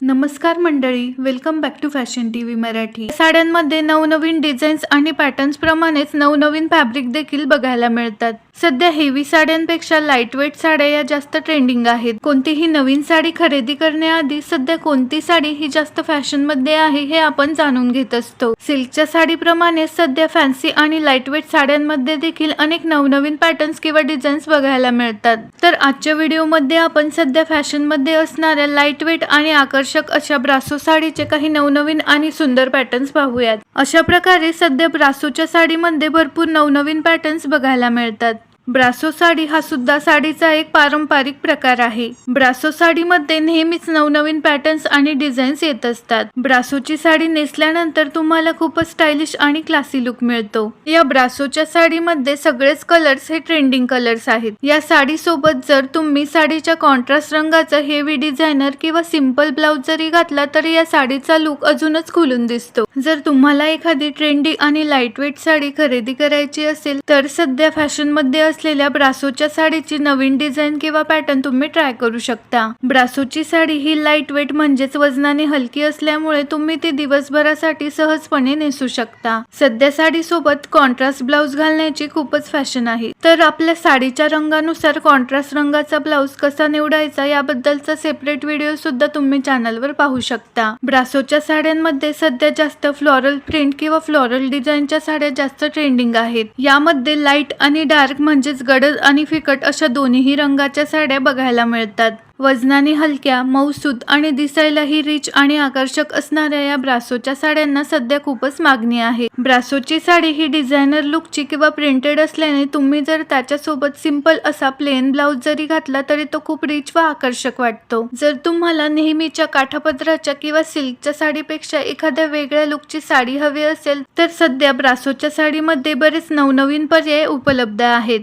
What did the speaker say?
नमस्कार मंडळी welcome back to fashion T V Marathi. साड्यांमध्ये नवनवीन डिझाईन्स आणि पॅटर्न्स प्रमाणेच नवनवीन फॅब्रिक देखील बघायला मिळतात. सध्या हेवी साड्यांपेक्षा लाईटवेट साड्या या जास्त ट्रेंडिंग आहेत. कोणतीही नवीन साडी खरेदी करण्याआधी सध्या कोणती साडी ही जास्त फॅशनमध्ये आहे हे आपण जाणून घेत असतो. सिल्कच्या साडीप्रमाणे सध्या फॅन्सी आणि लाईटवेट साड्यांमध्ये देखील अनेक नवनवीन पॅटर्न्स किंवा डिझाईन्स बघायला मिळतात. तर आजच्या व्हिडिओमध्ये आपण सध्या फॅशनमध्ये असणाऱ्या लाइट वेट आणि आकर्षक अशा ब्रासो साडीचे काही नवनवीन आणि सुंदर पॅटर्न्स पाहूयात. अशा प्रकारे सध्या ब्रासोच्या साडीमध्ये भरपूर नवनवीन पॅटर्न्स बघायला मिळतात. ब्रासो साडी हा सुद्धा साडीचा एक पारंपरिक प्रकार आहे. ब्रासो साडीमध्ये नेहमीच नवनवीन पॅटर्न्स आणि डिझाईन्स येत असतात. ब्रासोची साडी नेसल्यानंतर तुम्हाला खूपच स्टायलिश आणि क्लासी लुक मिळतो. या ब्रासोच्या साडीमध्ये सगळेच कलर्स हे ट्रेंडिंग कलर्स आहेत. या साडी सोबत जर तुम्ही साडीच्या कॉन्ट्रास्ट रंगाचा हेवी डिझायनर किंवा सिंपल ब्लाउज जरी घातला तरी या साडीचा लुक अजूनच खुलून दिसतो. जर तुम्हाला एखादी ट्रेंडी आणि लाईटवेट साडी खरेदी करायची असेल तर सध्या फॅशनमध्ये असलेल्या ब्रासोच्या साडीची नवीन डिझाईन किंवा पॅटर्न तुम्ही ट्राय करू शकता. ब्रासोची साडी ही लाइट वेट म्हणजेच वजनाने हलकी असल्यामुळे तुम्ही ती दिवसभरासाठी सहजपणे नेसू शकता. सध्या साडी सोबत कॉन्ट्रास्ट ब्लाऊज घालण्याची खूपच फॅशन आहे. तर आपल्या साडीच्या रंगानुसार कॉन्ट्रास्ट रंगाचा ब्लाऊज कसा निवडायचा याबद्दलचा सेपरेट व्हिडिओ सुद्धा तुम्ही चॅनलवर पाहू शकता. ब्रासोच्या साड्यांमध्ये सध्या जास्त फ्लोरल प्रिंट किंवा फ्लोरल डिझाईनच्या साड्या जास्त ट्रेंडिंग आहेत. यामध्ये लाइट आणि डार्क म्हणजे म्हणजेच गडद आणि फिकट अशा दोन्हीही रंगाच्या साड्या बघायला मिळतात. वजनाने हलक्या मऊसूद आणि दिसायलाही रिच आणि आकर्षक असणाऱ्या या ब्रासोच्या साड्यांना सध्या खूपच मागणी आहे. ब्रासोची साडी ही डिझायनर लुकची किंवा प्रिंटेड असल्याने तुम्ही जर त्याच्यासोबत सिंपल असा प्लेन ब्लाउज जरी घातला तरी तो खूप रिच व आकर्षक वाटतो. जर तुम्हाला नेहमीच्या काठापदराच्या किंवा सिल्कच्या साडीपेक्षा एखाद्या वेगळ्या लुकची साडी हवी असेल तर सध्या ब्रासोच्या साडीमध्ये बरेच नवनवीन पर्याय उपलब्ध आहेत.